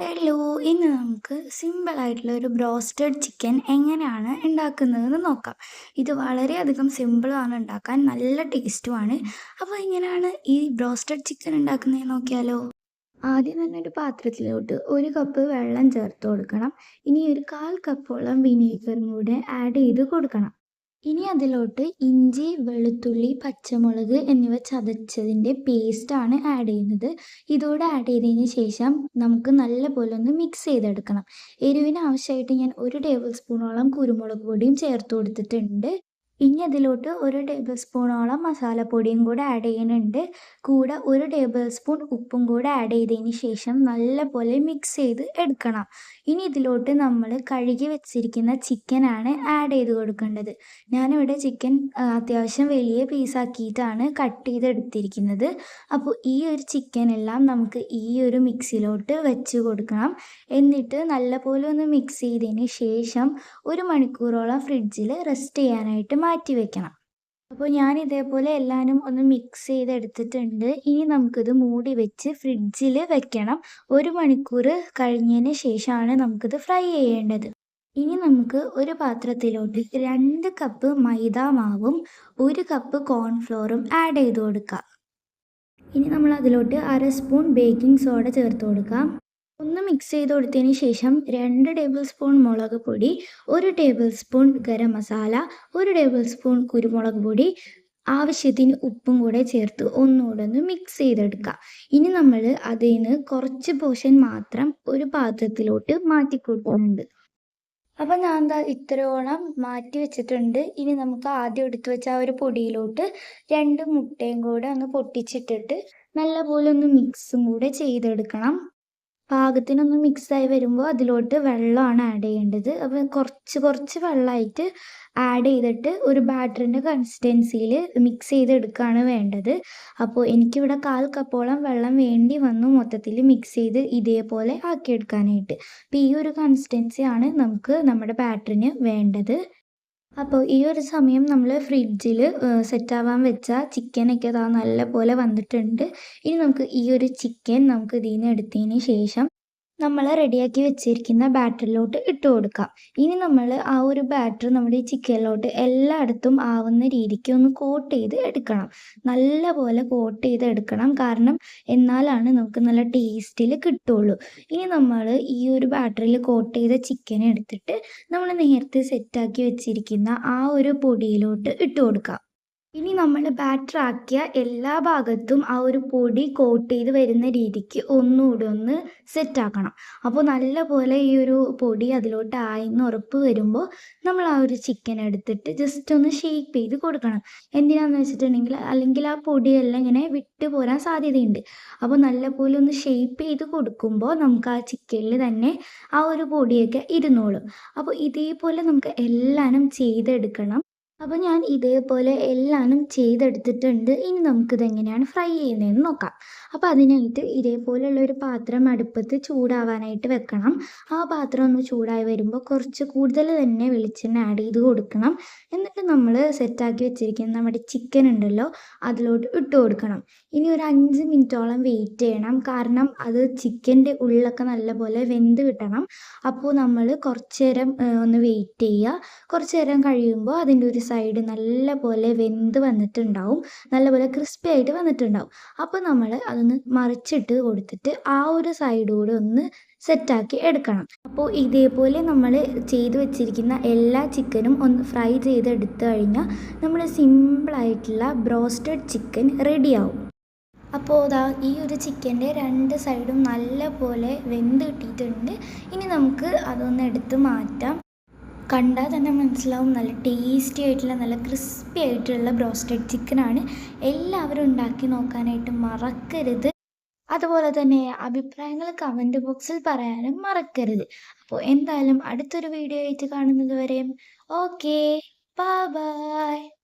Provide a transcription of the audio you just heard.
Hello ഇന്ന് നമുക്ക് സിമ്പിളായിട്ടുള്ള ഒരു ബ്രോസ്റ്റഡ് ചിക്കൻ എങ്ങനെയാണ് ഉണ്ടാക്കുന്നതെന്ന് നോക്കാം. ഇത് വളരെയധികം സിമ്പിളാണ് ഉണ്ടാക്കാൻ നല്ല ടേസ്റ്റുമാണ് അപ്പോൾ എങ്ങനെയാണ് ഈ ബ്രോസ്റ്റഡ് ചിക്കൻ ഉണ്ടാക്കുന്നത് നോക്കിയാലോ? ആദ്യം തന്നെ ഒരു പാത്രത്തിലോട്ട് ഒരു കപ്പ് വെള്ളം ചേർത്ത് കൊടുക്കണം. ഇനി ഒരു കാൽ കപ്പോളം വിനീഗറും കൂടെ ആഡ് ചെയ്ത് കൊടുക്കണം. ഇനി അതിലോട്ട് ഇഞ്ചി വെളുത്തുള്ളി പച്ചമുളക് എന്നിവ ചതച്ചതിന്റെ പേസ്റ്റാണ് ആഡ് ചെയ്യുന്നത്. ഇതോടെ ആഡ് ചെയ്തതിന് ശേഷം നമുക്ക് നല്ലപോലെ ഒന്ന് മിക്സ് ചെയ്തെടുക്കണം. എരിവിന് ആവശ്യമായിട്ട് ഞാൻ ഒരു ടേബിൾ സ്പൂണോളം കുരുമുളക് പൊടിയും ചേർത്ത് കൊടുത്തിട്ടുണ്ട്. ഇനി അതിലോട്ട് ഒരു ടേബിൾ സ്പൂണോളം മസാലപ്പൊടിയും കൂടെ ആഡ് ചെയ്യുന്നുണ്ട്. കൂടെ ഒരു ടേബിൾ സ്പൂൺ ഉപ്പും കൂടെ ആഡ് ചെയ്തതിന് ശേഷം നല്ലപോലെ മിക്സ് ചെയ്ത് എടുക്കണം. ഇനി ഇതിലോട്ട് നമ്മൾ കഴുകി വെച്ചിരിക്കുന്ന ചിക്കനാണ് ആഡ് ചെയ്ത് കൊടുക്കേണ്ടത്. ഞാനിവിടെ ചിക്കൻ അത്യാവശ്യം വലിയ പീസാക്കിയിട്ടാണ് കട്ട് ചെയ്തെടുത്തിരിക്കുന്നത് അപ്പോൾ ഈ ഒരു ചിക്കൻ എല്ലാം നമുക്ക് ഈ ഒരു മിക്സിലോട്ട് വെച്ച് കൊടുക്കണം. എന്നിട്ട് നല്ലപോലെ ഒന്ന് മിക്സ് ചെയ്തതിന് ശേഷം ഒരു മണിക്കൂറോളം ഫ്രിഡ്ജിൽ റെസ്റ്റ് ചെയ്യാനായിട്ട് മാറ്റി വെക്കണം. അപ്പോൾ ഞാൻ ഇതേപോലെ എല്ലാവരും ഒന്ന് മിക്സ് ചെയ്തെടുത്തിട്ടുണ്ട്. ഇനി നമുക്കിത് മൂടി വെച്ച് ഫ്രിഡ്ജിൽ വെക്കണം. ഒരു മണിക്കൂർ കഴിഞ്ഞതിന് ശേഷമാണ് നമുക്കിത് ഫ്രൈ ചെയ്യേണ്ടത്. ഇനി നമുക്ക് ഒരു പാത്രത്തിലോട്ട് രണ്ട് കപ്പ് മൈദ മാവും ഒരു കപ്പ് കോൺഫ്ലോറും ആഡ് ചെയ്ത് കൊടുക്കാം. ഇനി നമ്മൾ അതിലോട്ട് അര സ്പൂൺ ബേക്കിംഗ് സോഡ ചേർത്ത് കൊടുക്കാം. ഒന്ന് മിക്സ് ചെയ്ത് കൊടുത്തതിന് ശേഷം രണ്ട് ടേബിൾ സ്പൂൺ മുളക് പൊടി ഒരു ടേബിൾ സ്പൂൺ ഗരം മസാല ഒരു ടേബിൾ സ്പൂൺ കുരുമുളക് പൊടി ആവശ്യത്തിന് ഉപ്പും കൂടെ ചേർത്ത് ഒന്നുകൂടെ ഒന്ന് മിക്സ് ചെയ്തെടുക്കുക. ഇനി നമ്മൾ അതിൽ നിന്ന് കുറച്ച് പോർഷൻ മാത്രം ഒരു പാത്രത്തിലോട്ട് മാറ്റി കൊടുക്കുന്നുണ്ട്. അപ്പം ഞാൻ എന്താ ഇത്രയോളം മാറ്റി വെച്ചിട്ടുണ്ട്. ഇനി നമുക്ക് ആദ്യം എടുത്തു വെച്ച ആ ഒരു പൊടിയിലോട്ട് രണ്ട് മുട്ടയും കൂടെ ഒന്ന് പൊട്ടിച്ചിട്ടിട്ട് നല്ലപോലെ ഒന്ന് മിക്സും കൂടെ ചെയ്തെടുക്കണം. പാകത്തിനൊന്ന് മിക്സായി വരുമ്പോൾ അതിലോട്ട് വെള്ളമാണ് ആഡ് ചെയ്യേണ്ടത്. അപ്പോൾ കുറച്ച് കുറച്ച് വെള്ളമായിട്ട് ആഡ് ചെയ്തിട്ട് ഒരു ബാറ്ററിന്റെ കൺസിസ്റ്റൻസിയിൽ മിക്സ് ചെയ്തെടുക്കുകയാണ് വേണ്ടത്. അപ്പോൾ എനിക്കിവിടെ കാൽ കപ്പോളം വെള്ളം വേണ്ടി വന്നു മൊത്തത്തിൽ മിക്സ് ചെയ്ത് ഇതേപോലെ ആക്കിയെടുക്കാനായിട്ട്. അപ്പോൾ ഈ ഒരു കൺസിസ്റ്റൻസിയാണ് നമുക്ക് നമ്മുടെ ബാറ്ററിന് വേണ്ടത്. അപ്പോൾ ഈ ഒരു സമയം നമ്മൾ ഫ്രിഡ്ജിൽ സെറ്റാവാൻ വെച്ച ചിക്കനൊക്കെ അതാ നല്ല പോലെ വന്നിട്ടുണ്ട്. ഇനി നമുക്ക് ഈ ഒരു ചിക്കൻ നമുക്ക് ഇതിൽ നിന്ന് എടുത്തതിന് ശേഷം നമ്മൾ റെഡിയാക്കി വെച്ചിരിക്കുന്ന ബാറ്ററിലോട്ട് ഇട്ട് കൊടുക്കാം. ഇനി നമ്മൾ ആ ഒരു ബാറ്റർ നമ്മുടെ ഈ ചിക്കനിലോട്ട് എല്ലായിടത്തും ആവുന്ന രീതിക്ക് ഒന്ന് കോട്ട് ചെയ്ത് എടുക്കണം. നല്ല പോലെ കോട്ട് ചെയ്ത് എടുക്കണം. കാരണം എന്നാലാണ് നമുക്ക് നല്ല ടേസ്റ്റിൽ കിട്ടുള്ളൂ. ഇനി നമ്മൾ ഈ ഒരു ബാറ്ററിൽ കോട്ട് ചെയ്ത ചിക്കൻ എടുത്തിട്ട് നമ്മൾ നേരത്തെ സെറ്റാക്കി വെച്ചിരിക്കുന്ന ആ ഒരു പൊടിയിലോട്ട് ഇട്ട് കൊടുക്കാം. ഇനി നമ്മൾ ബാറ്റർ ആക്കിയ എല്ലാ ഭാഗത്തും ആ ഒരു പൊടി കോട്ട് ചെയ്ത് വരുന്ന രീതിക്ക് ഒന്നുകൂടി ഒന്ന് സെറ്റ് ആക്കണം. അപ്പോൾ നല്ല പോലെ ഈ ഒരു പൊടി അതിലോട്ട് ആയെന്ന് ഉറപ്പ് വരുമ്പോൾ നമ്മൾ ആ ഒരു ചിക്കൻ എടുത്തിട്ട് ജസ്റ്റ് ഒന്ന് ഷേക്ക് ചെയ്ത് കൊടുക്കണം. എന്തിനാണെന്ന് വെച്ചിട്ടുണ്ടെങ്കിൽ അല്ലെങ്കിൽ ആ പൊടിയെല്ലാം ഇങ്ങനെ വിട്ടു പോരാൻ സാധ്യതയുണ്ട്. അപ്പോൾ നല്ല പോലെ ഒന്ന് ഷേപ്പ് ചെയ്ത് കൊടുക്കുമ്പോൾ നമുക്ക് ആ ചിക്കനിൽ തന്നെ ആ ഒരു പൊടിയൊക്കെ ഇരുന്നോളും. അപ്പോൾ ഇതേപോലെ നമുക്ക് എല്ലാവരും ചെയ്തെടുക്കണം. അപ്പോൾ ഞാൻ ഇതേപോലെ എല്ലാനും ചെയ്തെടുത്തിട്ടുണ്ട്. ഇനി നമുക്കിത് എങ്ങനെയാണ് ഫ്രൈ ചെയ്യുന്നതെന്ന് നോക്കാം. അപ്പോൾ അതിനായിട്ട് ഇതേപോലെയുള്ള ഒരു പാത്രം അടുപ്പത്ത് ചൂടാവാനായിട്ട് വെക്കണം. ആ പാത്രം ഒന്ന് ചൂടായി വരുമ്പോൾ കുറച്ച് കൂടുതൽ തന്നെ വെളിച്ചെണ്ണ ആഡ് ചെയ്ത് കൊടുക്കണം. എന്നിട്ട് നമ്മൾ സെറ്റാക്കി വെച്ചിരിക്കുന്ന നമ്മുടെ ചിക്കൻ ഉണ്ടല്ലോ അതിലോട്ട് ഇട്ട് കൊടുക്കണം. ഇനി ഒരു അഞ്ച് മിനിറ്റോളം വെയിറ്റ് ചെയ്യണം. കാരണം അത് ചിക്കന്റെ ഉള്ളൊക്കെ നല്ലപോലെ വെന്ത് കിട്ടണം. അപ്പോൾ നമ്മൾ കുറച്ച് നേരം ഒന്ന് വെയിറ്റ് ചെയ്യുക. കുറച്ച് നേരം കഴിയുമ്പോൾ അതിന്റെ ഒരു സൈഡ് നല്ല പോലെ വെന്ത് വന്നിട്ടുണ്ടാവും. നല്ലപോലെ ക്രിസ്പി ആയിട്ട് വന്നിട്ടുണ്ടാവും. അപ്പോൾ നമ്മൾ അതൊന്ന് മറിച്ചിട്ട് കൊടുത്തിട്ട് ആ ഒരു സൈഡ് ഒന്ന് സെറ്റാക്കി എടുക്കണം. അപ്പോൾ ഇതേപോലെ നമ്മൾ ചെയ്ത് വെച്ചിരിക്കുന്ന എല്ലാ ചിക്കനും ഒന്ന് ഫ്രൈ ചെയ്തെടുത്തു കഴിഞ്ഞാൽ നമ്മൾ സിമ്പിളായിട്ടുള്ള ബ്രോസ്റ്റഡ് ചിക്കൻ റെഡിയാവും അപ്പോൾ ഇതാ ഈ ഒരു ചിക്കന്റെ രണ്ട് സൈഡും നല്ല പോലെ വെന്ത് കിട്ടിയിട്ടുണ്ട്. ഇനി നമുക്ക് അതൊന്ന് എടുത്ത് മാറ്റാം. കണ്ടാൽ തന്നെ മനസ്സിലാവും. നല്ല ടേസ്റ്റി ആയിട്ടുള്ള നല്ല ക്രിസ്പി ആയിട്ടുള്ള ബ്രോസ്റ്റഡ് ചിക്കനാണ് എല്ലാവരും ഉണ്ടാക്കി നോക്കാനായിട്ട് മറക്കരുത്. അതുപോലെ തന്നെ അഭിപ്രായങ്ങൾ കമന്റ് ബോക്സിൽ പറയാനും മറക്കരുത്. അപ്പോൾ എന്തായാലും അടുത്തൊരു വീഡിയോ ആയിട്ട് കാണുന്നത് വരെയും. Okay bye